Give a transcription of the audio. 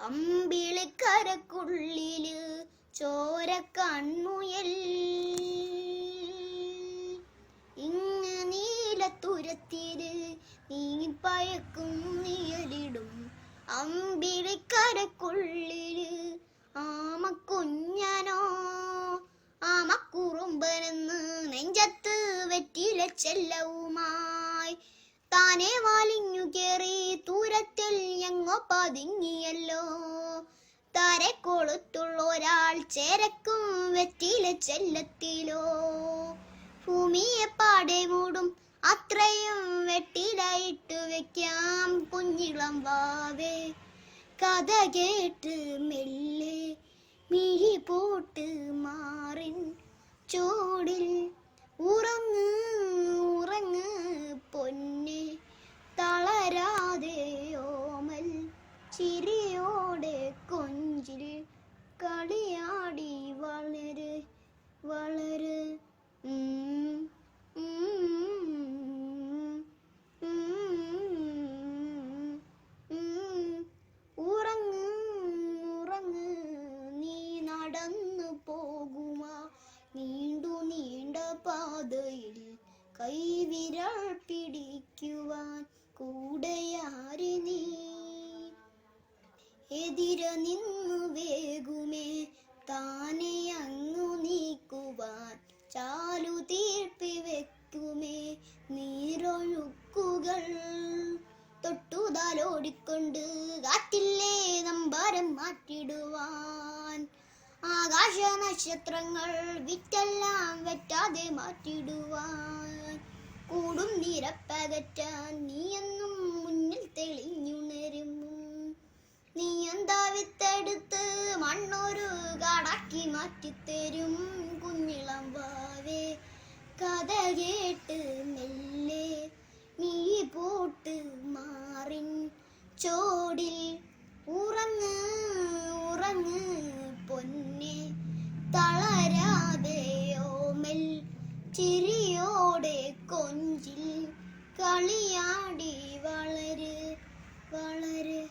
അമ്പിളിക്കരക്കുള്ളിൽ ചോര കൺമുയൽ ഇങ്ങ നീലത്തുരത്തിൽ നീ പയക്കും നീയലിടും അമ്പിളിക്കരക്കുള്ളിൽ ആമക്കുഞ്ഞനോ ആമക്കുറുമ്പനെന്ന് നെഞ്ചത്ത് വെറ്റില ചെല്ലവുമായി. താനെ വാലിഞ്ഞു കേറി തൂരത്തിൽ ഞങ്ങോ പതിങ്ങിയല്ലോ താരെ കൊളുത്തുള്ള ഒരാൾ ചേരക്കും വെറ്റില ചെല്ലത്തിലോ? ഭൂമിയെ പാടെ മൂടും അത്രയും വെട്ടിലായിട്ട് വെക്കാം കുഞ്ഞിളം വാവേ. കഥ കേട്ട് മെല്ലെ മിഴി പോട്ട് മാറിൻ. പാതയിൽ കൈവിരൽ പിടിക്കുവാൻ കൂടെയാരി നീ? എതിര നിന്നു വേഗുമേ താനെ അങ്ങു നീക്കുവാൻ ചാലു തീർപ്പി വെക്കുമേ നീരൊഴുക്കുകൾ. തൊട്ടുതാലോടിക്കൊണ്ട് കാറ്റില്ലേ നമ്പരം മാറ്റിടുവാൻ ആകാശ നക്ഷത്രങ്ങൾ വിറ്റെല്ലാം വെറ്റാതെ മാറ്റിടുവാൻ കൂടും നിരപ്പകറ്റാൻ എന്നും മുന്നിൽ തെളിഞ്ഞുണരും നീ എന്താ വിത്തെടുത്ത് മണ്ണൊരു കാടാക്കി മാറ്റിത്തരും. കുഞ്ഞിളം വാവേ കഥ കേട്ട് മെല്ലെ നീ പോട്ട് മാറിൻ. ചോടിൽ ഉറങ്ങ് പൊന്നിൽ തളരാതെയോ തളരാതെയോമൽ ചിരിയോടെ കൊഞ്ചിൽ കളിയാടി വളരെ വളരെ